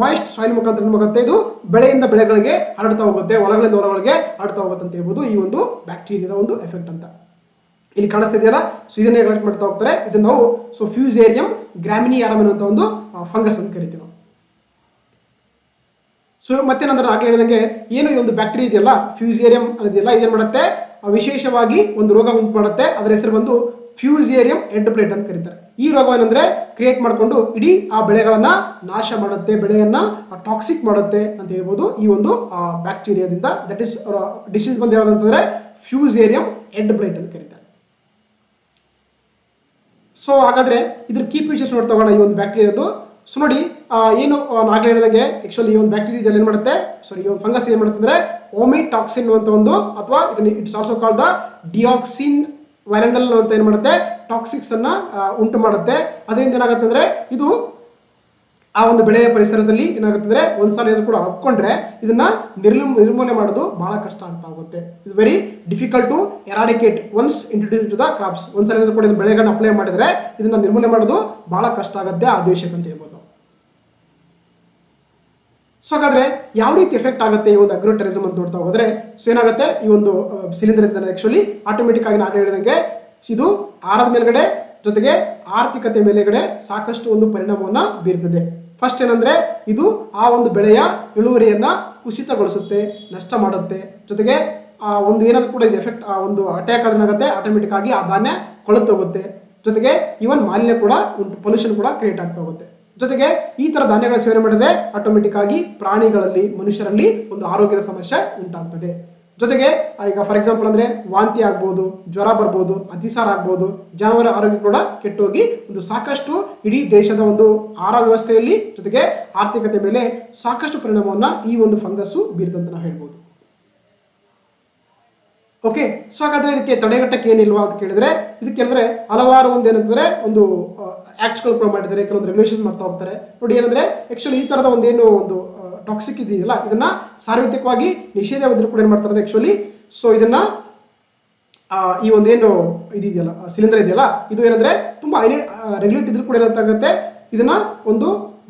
[SPEAKER 1] ಮಾಯಿಸ್ಟ್ ಸಾಯಿಲ್ ಮುಖಾಂತರ ಏನಾಗುತ್ತೆ ಇದು ಬೆಳೆಯಿಂದ ಬೆಳೆಗಳಿಗೆ ಹರಡ್ತಾ ಹೋಗುತ್ತೆ, ಹೊಲಗಳಿಂದ ಹೊಲಗಳಿಗೆ ಹರಡ್ತಾ ಹೋಗುತ್ತೆ ಅಂತ ಹೇಳ್ಬೋದು ಈ ಒಂದು ಬ್ಯಾಕ್ಟೀರಿಯಾದ ಒಂದು ಎಫೆಕ್ಟ್ ಅಂತ. ಇಲ್ಲಿ ಕಾಣಿಸ್ತಾ ಇದೆಯಲ್ಲ? ಸೊ ಇದನ್ನೇ ಕಲೆಕ್ಟ್ ಮಾಡ್ತಾ ಹೋಗ್ತಾರೆ. ಇದನ್ನ ನಾವು ಸೊ ಫ್ಯೂಸೇರಿಯಂ ಆರಾಮ್ ಅನ್ನುವಂಥ ಒಂದು ಫಂಗಸ್ ಅಂತ ಕರಿತೀವಿ ನಾವು. ಸೊ ಮತ್ತೇನಂದ್ರೆ ಆಗ್ಲೇ ಹೇಳಿದಂಗೆ, ಏನು ಈ ಒಂದು ಬ್ಯಾಕ್ಟೀರಿಯಾ ಇದೆಯಲ್ಲ ಫ್ಯೂಸೇರಿಯಂ ಅನ್ನೋದಿಲ್ಲ ಇದೇನ್ ಮಾಡುತ್ತೆ? ವಿಶೇಷವಾಗಿ ಒಂದು ರೋಗ ಉಂಟು ಮಾಡುತ್ತೆ. ಅದರ ಹೆಸರು ಬಂದು ಫ್ಯೂಸೇರಿಯಂ ಎಡ್ ಪ್ಲೇಟ್ ಅಂತ ಕರೀತಾರೆ. ಈ ರೋಗ ಏನಂದ್ರೆ ಕ್ರಿಯೇಟ್ ಮಾಡಿಕೊಂಡು ಇಡೀ ಆ ಬೆಳೆಗಳನ್ನ ನಾಶ ಮಾಡುತ್ತೆ, ಬೆಳೆಯನ್ನ ಟಾಕ್ಸಿಕ್ ಮಾಡುತ್ತೆ ಅಂತ ಹೇಳ್ಬೋದು ಈ ಒಂದು ಬ್ಯಾಕ್ಟೀರಿಯಾದಿಂದ ದಟ್ ಇಸ್ ಡಿಸೀಸ್ ಬಂದು ಯಾವ್ದಂತಂದ್ರೆ ಫ್ಯೂಸೇರಿಯಂ ಎಡ್ ಪ್ಲೇಟ್ ಅಂತ ಕರೀತಾರೆ. ಸೊ ಹಾಗಾದ್ರೆ ಇದ್ರ ಕೀ ಫೀಚರ್ಸ್ ನೋಡಿ ತಗೋಣ ಈ ಒಂದು ಬ್ಯಾಕ್ಟೀರಿಯಾದು ಸೊ ನೋಡಿ ಏನು ನಾಗಲೇ ಹೇಳಿದಂಗೆ ಆಕ್ಚುಲಿ ಈ ಒಂದು ಬ್ಯಾಕ್ಟೀರಿಯಾ ಏನ್ ಮಾಡುತ್ತೆ? ಸಾರಿ ಈ ಒಂದು ಫಂಗಸ್ ಏನ್ ಮಾಡುತ್ತೆ ಅಂದ್ರೆ ಓಮಿಟಾಕ್ಸಿನ್ ಅಂತ ಒಂದು, ಅಥವಾ ಇದನ್ನ it's also called the dioxin ವೈರಂಡಲ್ ಅಂತ ಏನ್ ಮಾಡುತ್ತೆ? ಟಾಕ್ಸಿಕ್ಸ್ ಅನ್ನ ಉಂಟು ಮಾಡುತ್ತೆ. ಅದರಿಂದ ಏನಾಗುತ್ತೆ ಅಂದ್ರೆ ಇದು ಆ ಒಂದು ಬೆಳೆಯ ಪರಿಸರದಲ್ಲಿ ಏನಾಗುತ್ತೆ ಅಂದ್ರೆ ಒಂದ್ಸಲ ಇದು ಕೂಡ ಹಬ್ಕೊಂಡ್ರೆ ಇದನ್ನ ನಿರ್ಮೂ ನಿರ್ಮೂಲನೆ ಮಾಡೋದು ಬಹಳ ಕಷ್ಟ ಅಂತ ಆಗುತ್ತೆ. ಇದು very difficult to eradicate once introduce to the crops ಒಂದ್ಸಲ ಏನಾದ್ರು ಕೂಡ ಬೆಳೆಗಳನ್ನ ಅಪ್ಲೈ ಮಾಡಿದ್ರೆ ಇದನ್ನ ನಿರ್ಮೂಲನೆ ಮಾಡೋದು ಬಹಳ ಕಷ್ಟ ಆಗುತ್ತೆ, ಆ ದೇಶಕ್ಕೆ ಅಂತ ಹೇಳ್ಬೋದು. ಸೊ ಹಾಗಾದ್ರೆ ಯಾವ ರೀತಿ ಎಫೆಕ್ಟ್ ಆಗುತ್ತೆ ಈ ಒಂದು ಅಗ್ರೋ ಟೆರಿಸಮ್ ಅಂತ ನೋಡ್ತಾ ಹೋದ್ರೆ ಸೊ ಏನಾಗುತ್ತೆ? ಈ ಒಂದು ಸಿಲಿಂಡರ್ ಇಂದ ಆಕ್ಚುಲಿ ಆಟೋಮೆಟಿಕ್ ಆಗಿ ನಾನು ಹೇಳಿದಂಗೆ ಇದು ಆರದ ಮೇಲ್ಗಡೆ ಜೊತೆಗೆ ಆರ್ಥಿಕತೆ ಮೇಲೆಗಡೆ ಸಾಕಷ್ಟು ಒಂದು ಪರಿಣಾಮವನ್ನ ಬೀರ್ತದೆ. ಫಸ್ಟ್ ಏನಂದ್ರೆ, ಇದು ಆ ಒಂದು ಬೆಳೆಯ ಇಳುವರಿಯನ್ನ ಕುಸಿತಗೊಳಿಸುತ್ತೆ, ನಷ್ಟ ಮಾಡುತ್ತೆ. ಜೊತೆಗೆ, ಆ ಒಂದು ಏನಾದ್ರು ಕೂಡ ಇದು ಎಫೆಕ್ಟ್ ಆ ಒಂದು ಅಟ್ಯಾಕ್ ಆದ್ರೆ ಏನಾಗುತ್ತೆ ಆಟೋಮೆಟಿಕ್ ಆಗಿ ಆ ಧಾನ್ಯ ಕೊಳೆತೋಗುತ್ತೆ. ಜೊತೆಗೆ ಇವನ್ ಮಾಲಿನ್ಯ ಕೂಡ ಉಂಟು ಪೊಲ್ಯೂಷನ್ ಕೂಡ ಕ್ರಿಯೇಟ್ ಆಗ್ತಾ ಹೋಗುತ್ತೆ. ಜೊತೆಗೆ, ಈ ತರ ಧಾನ್ಯಗಳ ಸೇವನೆ ಮಾಡಿದ್ರೆ ಆಟೋಮೆಟಿಕ್ ಆಗಿ ಪ್ರಾಣಿಗಳಲ್ಲಿ, ಮನುಷ್ಯರಲ್ಲಿ ಒಂದು ಆರೋಗ್ಯದ ಸಮಸ್ಯೆ ಉಂಟಾಗ್ತದೆ. ಜೊತೆಗೆ, ಈಗ ಫಾರ್ ಎಕ್ಸಾಂಪಲ್ ಅಂದ್ರೆ ವಾಂತಿ ಆಗ್ಬೋದು, ಜ್ವರ ಬರ್ಬೋದು, ಅತಿಸಾರ ಆಗ್ಬೋದು, ಜಾನುವಾರು ಆರೋಗ್ಯ ಕೂಡ ಕೆಟ್ಟೋಗಿ ಒಂದು ಸಾಕಷ್ಟು ಇಡೀ ದೇಶದ ಒಂದು ಆಹಾರ ವ್ಯವಸ್ಥೆಯಲ್ಲಿ ಜೊತೆಗೆ ಆರ್ಥಿಕತೆ ಮೇಲೆ ಸಾಕಷ್ಟು ಪರಿಣಾಮವನ್ನ ಈ ಒಂದು ಫಂಗಸ್ಸು ಬೀರ್ತಂತ ನಾವು ಹೇಳ್ಬೋದು. ಓಕೆ ಸೊ ಹಾಗಾದ್ರೆ ಇದಕ್ಕೆ ತಡೆಗಟ್ಟಕ್ಕೆ ಏನಿಲ್ವಾ ಅಂತ ಕೇಳಿದ್ರೆ, ಇದಕ್ಕೆ ಅಂದ್ರೆ ಹಲವಾರು ಒಂದು ಏನಂತಂದ್ರೆ ಒಂದು ಆಕ್ಟ್ಸ್ಗಳು ಕೂಡ ಮಾಡಿದ್ದಾರೆ, ಕೆಲವೊಂದು ರೆಗ್ಯುಲೇಷನ್ ಮಾಡ್ತಾ ಹೋಗ್ತಾರೆ. ನೋಡಿ ಏನಂದ್ರೆ ಆಕ್ಚುಲಿ ಈ ತರದ ಒಂದೇನು ಒಂದು ಟಾಕ್ಸಿಕ್ ಇದೆಯಲ್ಲ ಇದನ್ನ ಸಾರ್ವತ್ರಿಕವಾಗಿ ನಿಷೇಧ ಕೂಡ ಏನ್ ಮಾಡ್ತಾರೆ ಆಕ್ಚುಲಿ ಸೊ ಇದನ್ನ ಈ ಒಂದೇನು ಇದೆಯಲ್ಲ ಸಿಲಿಂಡರ್ ಇದೆಯಲ್ಲ, ಇದು ಏನಂದ್ರೆ ತುಂಬಾ ರೆಗ್ಯುಲೇಟ್ ಇದ್ರು ಕೂಡ ಏನಾಗುತ್ತೆ? ಇದನ್ನ ಒಂದು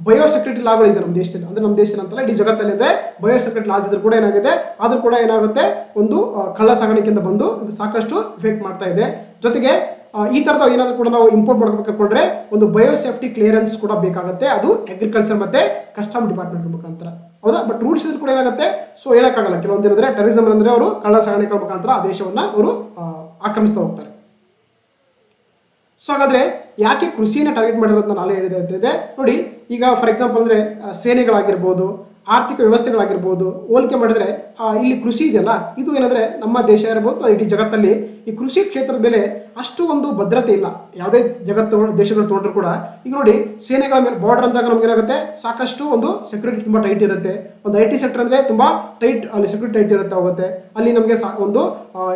[SPEAKER 1] ಬಯೋ ಸೆಕ್ಯೂರಿಟಿ ಲಾಗಳು ಇದೆ ನಮ್ಮ ದೇಶದಲ್ಲಿ. ಅಂದ್ರೆ ನಮ್ಮ ದೇಶ ಅಂತಲ್ಲ, ಇಡೀ ಜಗತ್ತಲ್ಲಿ ಇದೆ. ಸೆಕ್ಯೂರಿಟಿ ಲಾಸ್ ಇದ್ರು ಕೂಡ ಏನಾಗಿದೆ? ಆದ್ರೂ ಕೂಡ ಏನಾಗುತ್ತೆ? ಒಂದು ಕಳ್ಳ ಸಾಗಾಣಿಕೆಯಿಂದ ಬಂದು ಇದು ಸಾಕಷ್ಟು ಇಫೆಕ್ಟ್ ಮಾಡ್ತಾ ಇದೆ. ಜೊತೆಗೆ ಈ ತರದ ಏನಾದ್ರು ಕೂಡ ನಾವು ಇಂಪೋರ್ಟ್ ಮಾಡ್ಬೇಕಂದ್ರೆ ಒಂದು ಬಯೋ ಸೇಫ್ಟಿ ಕ್ಲಿಯರೆನ್ಸ್ ಕೂಡ ಬೇಕಾಗುತ್ತೆ. ಅದು ಅಗ್ರಿಕಲ್ಚರ್ ಮತ್ತೆ ಕಸ್ಟಮ್ ಡಿಪಾರ್ಟ್ಮೆಂಟ್ ಮುಖಾಂತರ. ಹೌದಾ? ಬಟ್ ರೂಲ್ಸ್ ಇದ್ರೆ ಕೂಡ ಏನಾಗುತ್ತೆ? ಸೊ ಹೇಳಕ್ಕಾಗಲ್ಲ. ಏನಂದ್ರೆ ಟೆರಿಸಮ್ ಅಂದ್ರೆ ಅವರು ಕಳ್ಳ ಸಾಗಾಣಿಕೆ ಮುಖಾಂತರ ಆ ದೇಶವನ್ನ ಅವರು ಆಕ್ರಮಿಸ್ತಾ ಹೋಗ್ತಾರೆ. ಸೊ ಹಾಗಾದ್ರೆ ಯಾಕೆ ಕೃಷಿಯನ್ನ ಟಾರ್ಗೆಟ್ ಮಾಡಿರೋದು ಅಂತ ಇದೆ ಹೇಳಿದೆ ನೋಡಿ, ಈಗ ಫಾರ್ ಎಕ್ಸಾಂಪಲ್ ಅಂದ್ರೆ ಸೇನೆಗಳಾಗಿರ್ಬೋದು ಆರ್ಥಿಕ ವ್ಯವಸ್ಥೆಗಳಾಗಿರ್ಬೋದು, ಹೋಲಿಕೆ ಮಾಡಿದ್ರೆ ಇಲ್ಲಿ ಕೃಷಿ ಇದೆಯಲ್ಲ, ಇದು ಏನಂದ್ರೆ ನಮ್ಮ ದೇಶ ಇರ್ಬೋದು ಇಡೀ ಜಗತ್ತಲ್ಲಿ ಈ ಕೃಷಿ ಕ್ಷೇತ್ರದ ಮೇಲೆ ಅಷ್ಟು ಒಂದು ಭದ್ರತೆ ಇಲ್ಲ. ಯಾವುದೇ ಜಗತ್ತು ದೇಶಗಳು ತೊಗೊಂಡ್ರು ಕೂಡ, ಈಗ ನೋಡಿ, ಸೇನೆಗಳ ಮೇಲೆ ಬಾರ್ಡರ್ ಅಂದಾಗ ಏನಾಗುತ್ತೆ? ಸಾಕಷ್ಟು ಒಂದು ಸೆಕ್ಯೂರಿಟಿ ತುಂಬಾ ಟೈಟ್ ಇರುತ್ತೆ. ಒಂದು ಐ ಟಿ ಸೆಕ್ಟರ್ ಅಂದ್ರೆ ತುಂಬಾ ಟೈಟ್ ಅಲ್ಲಿ ಸೆಕ್ಯೂರಿಟಿ ಟೈಟ್ ಇರುತ್ತಾ ಹೋಗುತ್ತೆ. ಅಲ್ಲಿ ನಮಗೆ ಒಂದು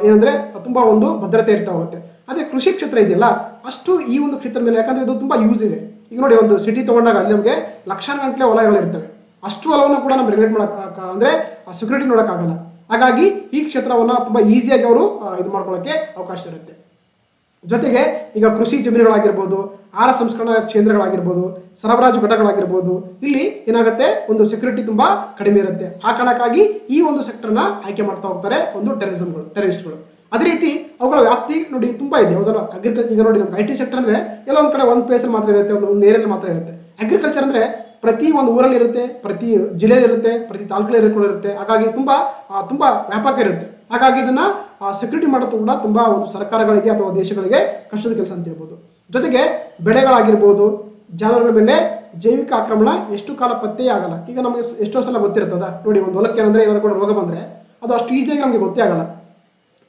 [SPEAKER 1] ಏನಂದ್ರೆ ತುಂಬಾ ಒಂದು ಭದ್ರತೆ ಇರ್ತಾ ಹೋಗುತ್ತೆ. ಅದೇ ಕೃಷಿ ಕ್ಷೇತ್ರ ಇದೆಯಲ್ಲ, ಅಷ್ಟು ಈ ಒಂದು ಕ್ಷೇತ್ರದ ಮೇಲೆ, ಯಾಕಂದ್ರೆ ಇದು ತುಂಬಾ ಯೂಸ್ ಇದೆ. ಈಗ ನೋಡಿ, ಒಂದು ಸಿಟಿ ತಗೊಂಡಾಗ ಅಲ್ಲಿ ನಮಗೆ ಲಕ್ಷಾನು ಗಂಟಲೆ ಹೊಲಗಳಿರ್ತವೆ. ಅಷ್ಟು ಹೊಲವನ್ನು ಕೂಡ ನಾವು ರೆಗ್ಯುಲೇಟ್ ಮಾಡಕ್ ಆ- ಅಂದ್ರೆ ಸೆಕ್ಯೂರಿಟಿ ನೋಡೋಕ್ಕಾಗಲ್ಲ ಹಾಗಾಗಿ ಈ ಕ್ಷೇತ್ರವನ್ನ ತುಂಬ ಈಸಿಯಾಗಿ ಅವರು ಇದು ಮಾಡ್ಕೊಳ್ಳೋಕೆ ಅವಕಾಶ ಇರುತ್ತೆ. ಜೊತೆಗೆ ಈಗ ಕೃಷಿ ಜಮೀನುಗಳಾಗಿರ್ಬೋದು, ಆಹಾರ ಸಂಸ್ಕರಣಾ ಕೇಂದ್ರಗಳಾಗಿರ್ಬೋದು, ಸರಬರಾಜು ಘಟಕಗಳಾಗಿರ್ಬೋದು, ಇಲ್ಲಿ ಏನಾಗುತ್ತೆ? ಒಂದು ಸೆಕ್ಯೂರಿಟಿ ತುಂಬಾ ಕಡಿಮೆ ಇರುತ್ತೆ. ಆ ಕಾರಣಕ್ಕಾಗಿ ಈ ಒಂದು ಸೆಕ್ಟರ್ನ ಆಯ್ಕೆ ಮಾಡ್ತಾ ಹೋಗ್ತಾರೆ ಒಂದು ಟೆರರಿಸಮ್ಗಳು ಟೆರರಿಸ್ಟ್ಗಳು ಅದೇ ರೀತಿ ಅವುಗಳ ವ್ಯಾಪ್ತಿ ನೋಡಿ ತುಂಬಾ ಇದೆ. ಯಾವ್ದಾರ ಅಗ್ರಿಕಲ್ಚರ್ ಈಗ ನೋಡಿ ನಮ್ಗೆ ಐ ಟಿ ಸೆಕ್ಟರ್ ಅಂದ್ರೆ ಎಲ್ಲ ಕಡೆ ಒಂದು ಪ್ಲೇಸ್ ಮಾತ್ರ ಇರುತ್ತೆ, ಒಂದು ಒಂದು ಏರಿಯಾದಲ್ಲಿ ಮಾತ್ರ ಇರುತ್ತೆ. ಅಗ್ರಿಕಲ್ಚರ್ ಅಂದ್ರೆ ಪ್ರತಿ ಒಂದು ಊರಲ್ಲಿ ಇರುತ್ತೆ ಪ್ರತಿ ಜಿಲ್ಲೆಯಲ್ಲಿ ಇರುತ್ತೆ ಪ್ರತಿ ತಾಲೂಕಲ್ಲಿ ಕೂಡ ಇರುತ್ತೆ. ಹಾಗಾಗಿ ತುಂಬಾ ತುಂಬ ವ್ಯಾಪಕ ಇರುತ್ತೆ. ಹಾಗಾಗಿ ಇದನ್ನ ಸೆಕ್ಯೂರಿಟಿ ಮಾಡೋದು ಕೂಡ ತುಂಬಾ ಒಂದು ಸರ್ಕಾರಗಳಿಗೆ ಅಥವಾ ದೇಶಗಳಿಗೆ ಕಷ್ಟದ ಕೆಲಸ ಅಂತ ಹೇಳ್ಬೋದು. ಜೊತೆಗೆ ಬೆಳೆಗಳಾಗಿರ್ಬೋದು, ಜಾನುವಾರುಗಳ ಮೇಲೆ ಜೈವಿಕ ಆಕ್ರಮಣ ಎಷ್ಟು ಕಾಲ ಪತ್ತೆ ಆಗಲ್ಲ. ಈಗ ನಮಗೆ ಎಷ್ಟೋ ಸಲ ಗೊತ್ತಿರ್ತದ. ನೋಡಿ, ಒಂದು ಹೊಲಕ್ಕೆ ಏನಂದ್ರೆ ಏನಾದ್ರು ಕೂಡ ರೋಗ ಬಂದ್ರೆ, ಅದು ಅಷ್ಟು ಈಜಿಯಾಗಿ ನಮಗೆ ಗೊತ್ತೇ ಆಗಲ್ಲ.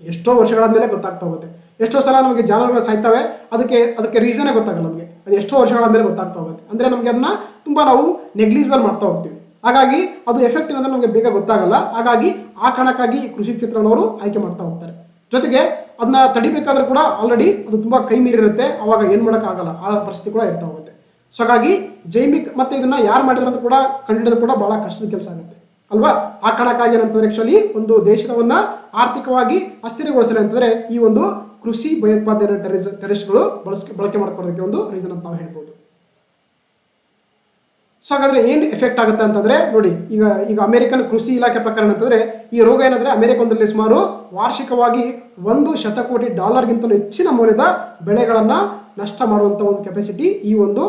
[SPEAKER 1] ಎಷ್ಟೋ ವರ್ಷಗಳಾದ್ಮೇಲೆ ಗೊತ್ತಾಗ್ತಾ ಹೋಗುತ್ತೆ. ಎಷ್ಟೋ ಸಲ ನಮಗೆ ಜಾನುವಾರುಗಳು ಸಾಯ್ತವೆ, ಅದಕ್ಕೆ ಅದಕ್ಕೆ ರೀಸನೇ ಗೊತ್ತಾಗಲ್ಲ ನಮಗೆ. ಅದು ಎಷ್ಟೋ ಮೇಲೆ ಗೊತ್ತಾಗ್ತಾ ಹೋಗುತ್ತೆ. ಅಂದ್ರೆ ನಮಗೆ ಅದನ್ನ ತುಂಬಾ ನಾವು ನೆಗ್ಲಿಜಿಬಲ್ ಮಾಡ್ತಾ ಹೋಗ್ತೀವಿ. ಹಾಗಾಗಿ ಅದು ಎಫೆಕ್ಟ್ ಏನಂದ್ರೆ ನಮಗೆ ಬೇಗ ಗೊತ್ತಾಗಲ್ಲ. ಹಾಗಾಗಿ ಆ ಕಾರಣಕ್ಕಾಗಿ ಕೃಷಿ ಕ್ಷೇತ್ರವನ್ನು ಆಯ್ಕೆ ಮಾಡ್ತಾ ಹೋಗ್ತಾರೆ. ಜೊತೆಗೆ ಅದನ್ನ ತಡಿಬೇಕಾದ್ರೆ ಕೂಡ ಆಲ್ರೆಡಿ ಅದು ತುಂಬಾ ಕೈ ಮೀರಿರುತ್ತೆ. ಅವಾಗ ಏನು ಆಗಲ್ಲ. ಆ ಪರಿಸ್ಥಿತಿ ಕೂಡ ಇರ್ತಾ ಹೋಗುತ್ತೆ. ಸೊ ಹಾಗಾಗಿ ಜೈವಿಕ್ ಮತ್ತೆ ಇದನ್ನ ಯಾರು ಮಾಡಿದ್ರಂತ ಕೂಡ ಕಂಡುಹಿಡಿದು ಕೂಡ ಬಹಳ ಕಷ್ಟದ ಕೆಲಸ ಆಗುತ್ತೆ. ಅಲ್ವಾ? ಆ ಕಾರಣಕ್ಕಾಗಿ ಏನಂತಂದ್ರೆ ಆಕ್ಚುಲಿ ಒಂದು ದೇಶವನ್ನ ಆರ್ಥಿಕವಾಗಿ ಅಸ್ಥಿರಗೊಳಿಸಿದೆ ಅಂತಂದ್ರೆ ಈ ಒಂದು ಕೃಷಿ ಭಯೋತ್ಪಾದನೆ ಟೆರಿಸ್ ಟೆರಿಸ್ಟ್ಗಳು ಬಳಕೆ ಬಳಕೆ ಮಾಡ್ಕೊಳ್ಳೋದಕ್ಕೆ ಒಂದು ರೀಸನ್ ಅಂತ ನಾವು ಹೇಳ್ಬೋದು. ಸೊ ಹಾಗಾದ್ರೆ ಏನು ಎಫೆಕ್ಟ್ ಆಗುತ್ತೆ ಅಂತಂದ್ರೆ ನೋಡಿ, ಈಗ ಈಗ ಅಮೆರಿಕನ್ ಕೃಷಿ ಇಲಾಖೆ ಪ್ರಕಾರ ಅಂತಂದ್ರೆ ಈ ರೋಗ ಏನಂದ್ರೆ ಅಮೆರಿಕ ಒಂದರಲ್ಲಿ ಸುಮಾರು ವಾರ್ಷಿಕವಾಗಿ ಒಂದು ಶತಕೋಟಿ ಡಾಲರ್ಗಿಂತಲೂ ಹೆಚ್ಚಿನ ಮೌಲ್ಯದ ಬೆಳೆಗಳನ್ನ ನಷ್ಟ ಮಾಡುವಂತ ಒಂದು ಕೆಪಾಸಿಟಿ ಈ ಒಂದು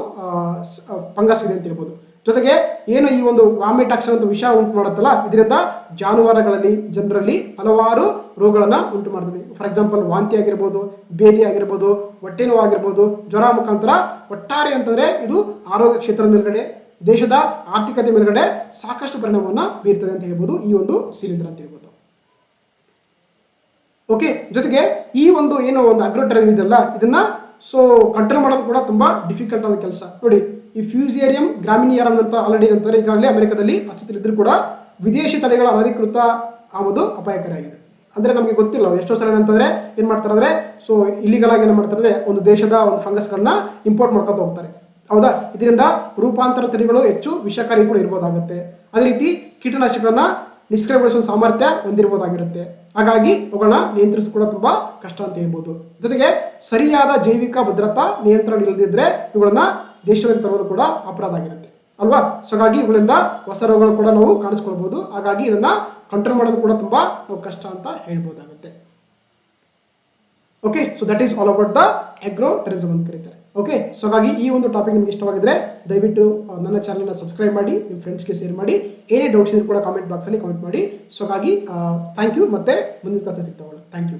[SPEAKER 1] ಫಂಗಸ್ ಇದೆ ಅಂತ ಹೇಳ್ಬೋದು. ಜೊತೆಗೆ ಏನು ಈ ಒಂದು ವಾಮಿಟಾಕ್ಸ್ ಒಂದು ವಿಷ ಉಂಟು ಮಾಡುತ್ತಲ್ಲ, ಇದರಿಂದ ಜಾನುವಾರುಗಳಲ್ಲಿ, ಜನರಲ್ಲಿ ಹಲವಾರು ರೋಗಗಳನ್ನು ಉಂಟು ಮಾಡ್ತದೆ. ಫಾರ್ ಎಕ್ಸಾಂಪಲ್ ವಾಂತಿ ಆಗಿರ್ಬೋದು, ಬೇದಿ ಆಗಿರ್ಬೋದು, ಹೊಟ್ಟೆ ನೋವು ಆಗಿರ್ಬೋದು, ಜ್ವರ ಮುಖಾಂತರ ಒಟ್ಟಾರೆ ಅಂತಂದ್ರೆ ಇದು ಆರೋಗ್ಯ ಕ್ಷೇತ್ರದ ಮೇಲ್ಗಡೆ, ದೇಶದ ಆರ್ಥಿಕತೆ ಮೇಲ್ಗಡೆ ಸಾಕಷ್ಟು ಪರಿಣಾಮವನ್ನು ಬೀರ್ತದೆ ಅಂತ ಹೇಳ್ಬೋದು ಈ ಒಂದು ಸಿಲಿಂಡರ್ ಅಂತ ಹೇಳ್ಬೋದು. ಓಕೆ ಜೊತೆಗೆ ಈ ಒಂದು ಏನು ಒಂದು ಅಗ್ರೋಟರ್ ಇದೆಲ್ಲ ಇದನ್ನ ಸೊ ಕಂಟ್ರೋಲ್ ಮಾಡೋದು ಕೂಡ ತುಂಬ ಡಿಫಿಕಲ್ಟ್ ಆದ ಕೆಲಸ. ನೋಡಿ, ಈ ಫ್ಯೂಸಿಯರಿಯಂ ಗ್ರಾಮಿನಿಯರಂ ಅಂತ ಆಲ್ರೆಡಿ ಅಂತಾರೆ, ಈಗಾಗಲೇ ಅಮೆರಿಕದಲ್ಲಿ ಅಸ್ತಿತ್ವದಲ್ಲಿದ್ದರೂ ಕೂಡ ವಿದೇಶಿ ತಳಿಗಳ ಅನಧಿಕೃತ ಆಮದು ಅಪಾಯಕಾರಿಯಾಗಿದೆ. ಅಂದ್ರೆ ನಮಗೆ ಗೊತ್ತಿಲ್ಲ ಎಷ್ಟೋ ಸಲ ಅಂತಂದ್ರೆ ಏನ್ ಮಾಡ್ತಾರೆ ಅಂದ್ರೆ ಸೊ ಇಲ್ಲಿಗಲ್ ಆಗಿ ಏನ್ ಮಾಡ್ತಾರೆ ಅಂದ್ರೆ, ಒಂದು ದೇಶದ ಒಂದು ಫಂಗಸ್ಗಳನ್ನ ಇಂಪೋರ್ಟ್ ಮಾಡ್ಕೊತ ಹೋಗ್ತಾರೆ. ಹೌದಾ? ಇದರಿಂದ ರೂಪಾಂತರ ತಳಿಗಳು ಹೆಚ್ಚು ವಿಷಕಾರಿ ಕೂಡ ಇರ್ಬೋದಾಗುತ್ತೆ. ಅದೇ ರೀತಿ ಕೀಟನಾಶಕಗಳನ್ನ ನಿಷ್ಕ್ರಿಯಗೊಳಿಸುವ ಸಾಮರ್ಥ್ಯ ಹೊಂದಿರಬಹುದಾಗಿರುತ್ತೆ ಹಾಗಾಗಿ ಅವುಗಳನ್ನ ನಿಯಂತ್ರಿಸಿಕೊಡ ಕೂಡ ತುಂಬಾ ಕಷ್ಟ ಅಂತ ಹೇಳ್ಬೋದು. ಜೊತೆಗೆ ಸರಿಯಾದ ಜೈವಿಕ ಭದ್ರತಾ ನಿಯಂತ್ರಣ ಇಲ್ಲದಿದ್ರೆ ಇವುಗಳನ್ನ ದೇಶದಲ್ಲಿ ತರೋದು ಕೂಡ ಅಪರಾಧ ಆಗಿರುತ್ತೆ. ಅಲ್ವಾ? ಸೊ ಹಾಗಾಗಿ ಇವುಗಳಿಂದ ಹೊಸ ರೋಗಗಳು ಕೂಡ ನಾವು ಕಾಣಿಸ್ಕೊಳ್ಬಹುದು ಹಾಗಾಗಿ ಇದನ್ನ ಕಂಟ್ರೋಲ್ ಮಾಡೋದು ಕೂಡ ತುಂಬಾ ಕಷ್ಟ ಅಂತ ಹೇಳ್ಬೋದಾಗುತ್ತೆ. Okay so that is all about the agro terrorism ಅಂತ ಕರೀತಾರೆ. ಓಕೆ ಸೊ ಹಾಗಾಗಿ ಈ ಒಂದು ಟಾಪಿಕ್ ನಿಮ್ಗೆ ಇಷ್ಟವಾಗಿದ್ರೆ ದಯವಿಟ್ಟು ನನ್ನ ಚಾನಲ್ನ ಸಬ್ಸ್ಕ್ರೈಬ್ ಮಾಡಿ ನಿಮ್ಮ ಫ್ರೆಂಡ್ಸ್ಗೆ ಶೇರ್ ಮಾಡಿ, ಏನೇ ಡೌಟ್ಸ್ ಇದ್ರೂ ಕೂಡ ಕಾಮೆಂಟ್ ಬಾಕ್ಸಲ್ಲಿ ಕಾಮೆಂಟ್ ಮಾಡಿ. ಸೊ ಹಾಗಾಗಿ ಥ್ಯಾಂಕ್ ಯು ಮತ್ತೆ ಮುಂದಿನ ಕ್ಲಾಸಲ್ಲಿ ಸಿಗ್ತಾವಲ್ಲ ಥ್ಯಾಂಕ್ ಯು